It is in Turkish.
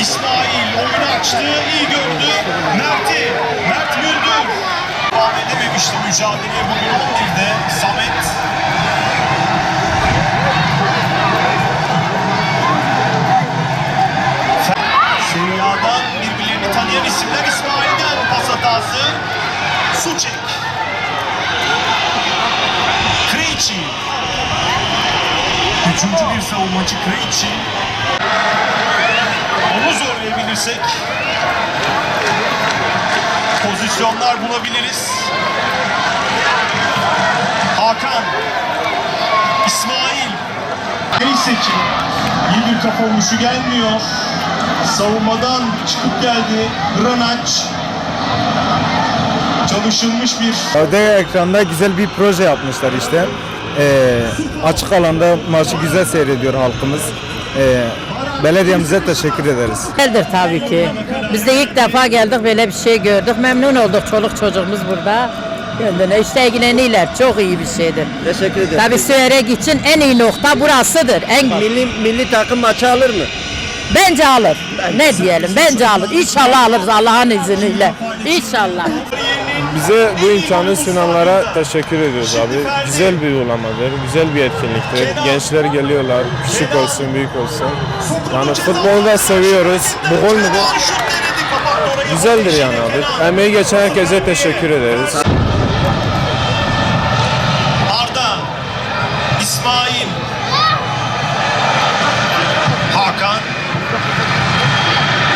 İsmail oyunu açtı, iyi gördü. Mert'i, Mert Güldür. Devam edememişti mücadeleye bugün 11'de. Samet. Serie A'dan birbirlerini tanıyan isimler İsmail'den pas hatası. Suçek. Krejci. Üçüncü bir savunmacı Krejci. Onu zorlayabilirsek pozisyonlar bulabiliriz. Hakan. İsmail. Neyse ki iyi bir kafa vuruşu gelmiyor. Savunmadan çıkıp geldi. Granac. Çalışılmış bir Orada ekranda güzel bir proje yapmışlar işte. Ee, açık alanda maçı güzel seyrediyor halkımız. Ee, belediyemize teşekkür ederiz. Güzeldir tabii ki. Biz de ilk defa geldik böyle bir şey gördük. Memnun olduk çoluk çocuğumuz burada. Kendine işte ilgileniyorlar. Çok iyi bir şeydir. Teşekkür ederim. Tabii Süerek için en iyi nokta burasıdır. En Milli, milli takım maçı alır mı? bence alır. Ne diyelim? Bence alır. İnşallah alırız Allah'ın izniyle. İnşallah. Bize bu imkanı sunanlara teşekkür ediyoruz abi. Güzel bir uygulamadır, güzel bir etkinliktir. Gençler geliyorlar, küçük olsun, büyük olsun. Yani futbolu da seviyoruz. Bu gol orayı. Güzeldir yani abi. Emeği geçen herkese teşekkür ederiz.